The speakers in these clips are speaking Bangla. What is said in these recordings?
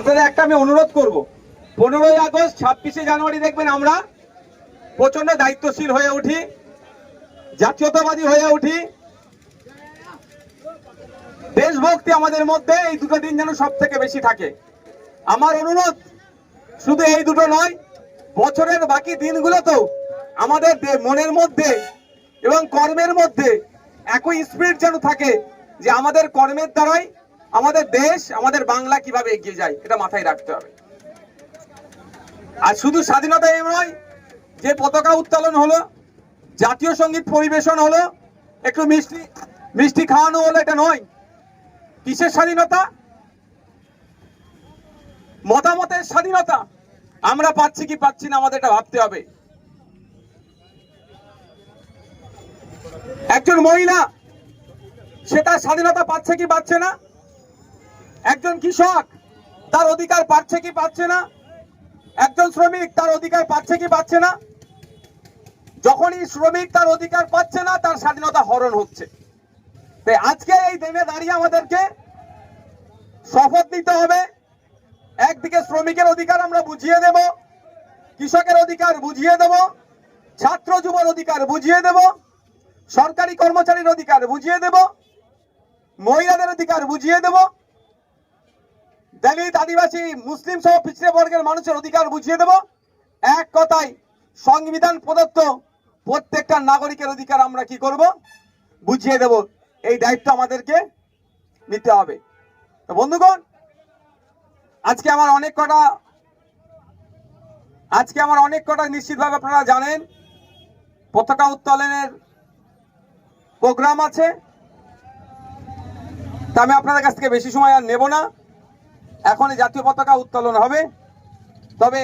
আপনাদের একটা আমি অনুরোধ করব। পনেরোই আগস্ট, ছাব্বিশে জানুয়ারি দেখবেন আমরা প্রচণ্ড দায়িত্বশীল হয়ে উঠি, জাতীয়তাবাদী হয়ে উঠি। দেশভক্তি আমাদের মধ্যে এই দুটো দিন যেন সব থেকে বেশি থাকে। আমার অনুরোধ শুধু এই দুটো নয়, বছরের বাকি দিনগুলোতেও আমাদের মনের মধ্যে এবং কর্মের মধ্যে একই স্পিরিট যেন থাকে যে আমাদের কর্মের দ্বারাই আমাদের দেশ, আমাদের বাংলা কীভাবে এগিয়ে যায়, এটা মাথায় রাখতে হবে। আর শুধু স্বাধীনতা এই নয়, যে পতাকা উত্তোলন হলো, জাতীয় সংগীত পরিবেশন হলো, একটু মিষ্টি মিষ্টি খাওয়ানো হলো, এটা নয়। কিসের স্বাধীনতা? মতামতের স্বাধীনতা। আমরা পাচ্ছি কি পাচ্ছি না, আমাদের এটা ভাবতে হবে। একজন মহিলা, সে তার স্বাধীনতা পাচ্ছে কি পাচ্ছে না? একজন কৃষক, তার অধিকার পাচ্ছে কি পাচ্ছে না? একজন শ্রমিক, তার অধিকার পাচ্ছে কি পাচ্ছে না? যখনই শ্রমিক তার অধিকার পাচ্ছে না, তার স্বাধীনতা হরণ হচ্ছে। তাই আজকে এই দিনে দাঁড়িয়ে আমাদেরকে শপথ নিতে হবে। একদিকে শ্রমিকের অধিকার আমরা বুঝিয়ে দেব, কৃষকের অধিকার বুঝিয়ে দেব, ছাত্র যুবর অধিকার বুঝিয়ে দেব, সরকারি কর্মচারীর অধিকার বুঝিয়ে দেব, মহিলাদের অধিকার বুঝিয়ে দেব দলিত আদিবাসী মুসলিম সহ পিছড়ে বর্গের মানুষের অধিকার বুঝিয়ে দেব। এক কথায়, সংবিধান প্রদত্ত প্রত্যেকটা নাগরিকের অধিকার আমরা কি করব? বুঝিয়ে দেব। এই দায়িত্ব আমাদেরকে নিতে হবে। তো বন্ধুগণ, আজকে আমার অনেক কটা, আজকে আমার অনেক কটা নিশ্চিতভাবে আপনারা জানেন। পতাকা উত্তোলনের প্রোগ্রাম আছে। তা আমি আপনাদের কাছ থেকে বেশি সময় আর নেব না। এখন জাতীয় পতাকা উত্তোলন হবে। তবে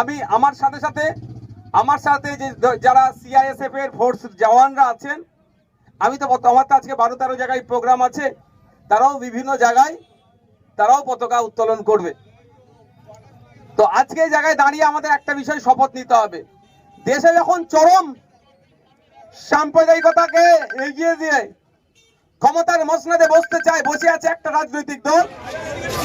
আমি আমার সাথে সাথে, আমার সাথে যে যারা সিআইএসএফ এর ফোর্স জওয়ানরা আছেন, আমি তো আমার তো আজকে বারো তেরো জায়গায় প্রোগ্রাম আছে, তারাও বিভিন্ন জায়গায় তারাও পতাকা উত্তোলন করবে। তো আজকে জায়গায় দাঁড়িয়ে আমাদের একটা বিষয় শপথ নিতে হবে। দেশে যখন চরম সাম্প্রদায়িকতাকে এগিয়ে দিয়ে ক্ষমতার মসনাদে বসতে চায়, বসে আছে একটা রাজনৈতিক দল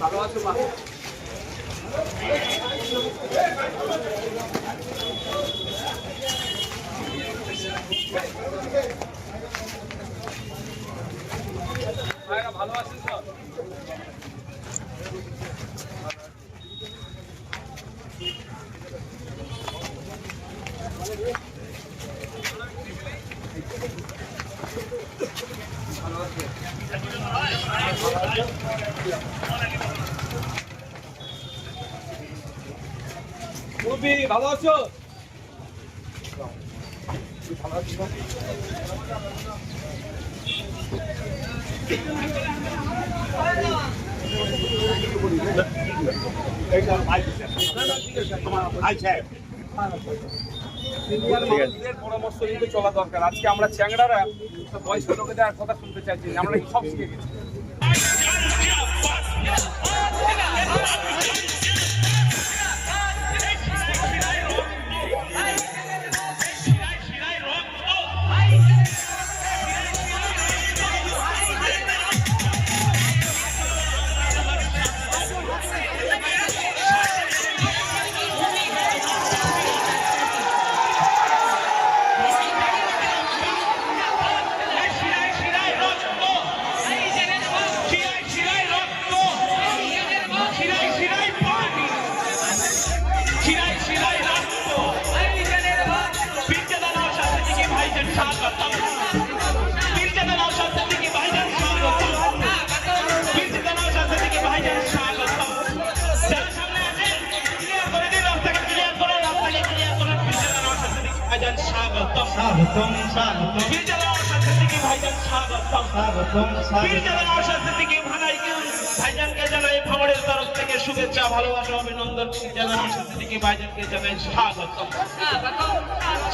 ভালো আছো সিনিয়র মানুষদের পরামর্শ নিতে চলা দরকার। আজকে আমরা চ্যাংড়ারা বয়স্ক লোকেদের কথা শুনতে চাইছি আমরা কি সব শিখে গেছি? স্বাগতম স্বাগতম। বীরজালা অসাধ্য থেকে ভাইজান স্বাগতম স্বাগতম। বীরজালা অসাধ্য থেকে ভাইজানকে জানাই ভাঙড়ের তরফ শুভেচ্ছা, ভালোবাসা, অভিনন্দন। জালাল সিদ্দিকী ভাইজানকে জানাই স্বাগতম।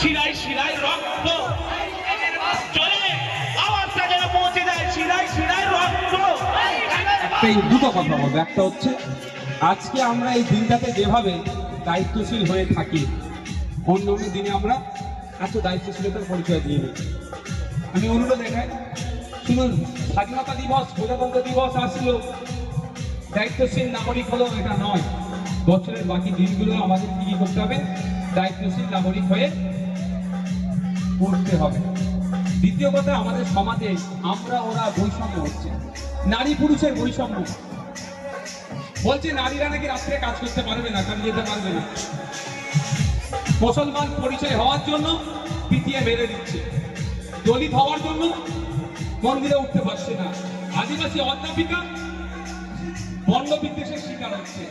শিরাই শিরাই রক্ত। চলে। আওয়াজটা যেন একটাই দুটো কথা বলব। একটা হচ্ছে, আজকে আমরা এই দিনটাতে যেভাবে দায়িত্বশীল হয়ে থাকি অন্য অন্য দিনে আমরা এত দায়িত্বশীলতার পরিচয় দিয়ে নিই আমি অনুরোধ দেখাই শুনুন, স্বাধীনতা দিবস প্রজাতন্ত্র দিবস আসলো। দায়িত্বশীল নাগরিক হলেও এটা নয়। বছরের বাকি দিনগুলো আমাদের কি কি করতে হবে। দায়িত্বশীল নাগরিক হয়ে করতে হবে। দ্বিতীয় কথা, আমাদের সমাজে আমরা, ওরা বৈষম্য হচ্ছে। নারী পুরুষের বৈষম্য। বলছে, নারীরা নাকি রাত্রে কাজ করতে পারবে না কারণ যেতে পারবে না। মুসলমান পরিচয় হওয়ার জন্য পিটিয়ে মেরে দিচ্ছে। দলিত হওয়ার জন্য মন্দিরে উঠতে পারছে না। আদিবাসী অধ্যাপিকা বর্ণ বিদ্বেষের শিকার হচ্ছে।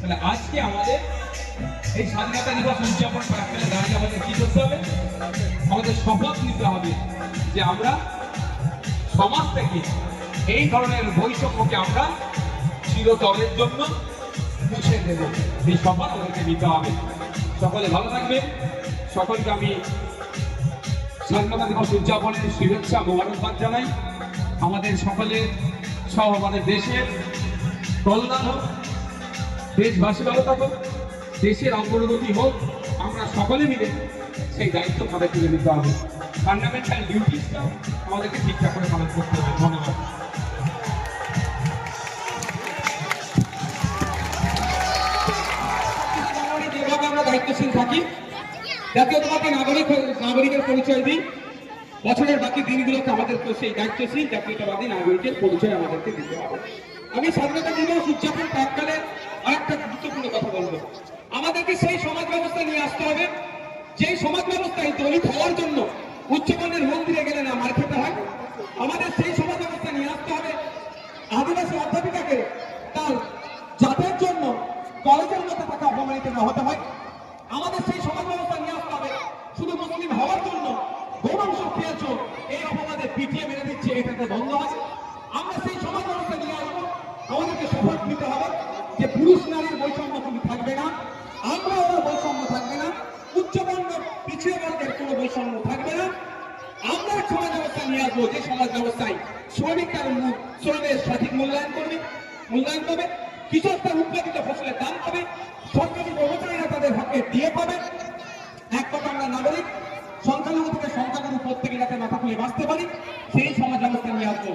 তাহলে আজকে আমাদের এই স্বাধীনতা দিবস উদযাপন প্রাক্কালে দাঁড়িয়ে আমাদের কি করতে হবে? আমাদের শপথ নিতে হবে যে আমরা সমাজ থেকে এই ধরনের বৈষম্যকে আমরা চিরতরের জন্য মুছে দেব। এই শপথ আমাদেরকে নিতে হবে। সকলে ভালো থাকবে। সকলকে আমি স্বাধীনতা দিবস উদযাপনের শুভেচ্ছা, মোবারকবাদ জানাই। আমাদের সকলের সহ আমাদের দেশের কল্যাণ হোক দেশবাসী ভালো থাকুক দেশের অগ্রগতি হোক, আমরা সকলে মিলে সেই দায়িত্ব তাদের তুলে নিতে হবে। ফান্ডামেন্টাল ডিউটিসটা আমাদেরকে ঠিকঠাক করে পালন করতে হবে। ধন্যবাদ। দায়িত্বশীল থাকি নাগরিক নাগরিকের পরিচয় দিই, বছরের বাকি দিনগুলোতে আমাদেরকে সেই দায়িত্বশীল জাতীয়তাবাদী নাগরিকের পরিচয় আমাদেরকে দিতে হবে। আমি স্বাধীনতা দিবস উদযাপন প্রাককালে আরেকটা গুরুত্বপূর্ণ কথা বলব। আমাদেরকে সেই সমাজ ব্যবস্থা নিয়ে আসতে হবে। যেই সমাজ ব্যবস্থায় দলিত হওয়ার জন্য উচ্চমানের মন্দিরে গেলে না মার খেতে হয়। আমাদের সেই সমাজ ব্যবস্থা নিয়ে আসতে হবে। আদিবাসী অধ্যাপিকাকে তার জাতের জন্য, কলেজের মধ্যে তাকে অপমানিত না হতে হয়। আমাদের সেই সমাজ ব্যবস্থা নিয়ে আসতে হবে। শুধু মুসলিম হওয়ার জন্য গৌরংশ খেয়েছ এই অপবাদে পিটিয়ে মেরে দিচ্ছে, এটাতে বন্ধ হয়। আমরা সেই সমাজ ব্যবস্থা নিয়ে আসব আমাদেরকে শপথ নিতে হবে যে পুরুষ নারীর বৈষম্য কিন্তু থাকবে না আমরা ওরা বৈষম্য থাকবে না উচ্চবর্ণ পিছিয়ে বর্গের কোনো বৈষম্য থাকবে না। আমরা সমাজ ব্যবস্থা নিয়ে আসব, যে সমাজ ব্যবস্থায় শ্রমিক তার শ্রমের সঠিক মূল্যায়ন করবে, মূল্যায়ন পাবে কৃষক তার উৎপাদিত ফসলের দাম পাবে, সরকারি কর্মচারীরা তাদের হকে দিয়ে পাবে। এক কথা আমরা নাগরিক সংখ্যালঘু থেকে সংখ্যালঘু প্রত্যেকে যাতে মাথা খুলে বাঁচতে পারি, সেই সমাজ ব্যবস্থা নিয়ে আসব।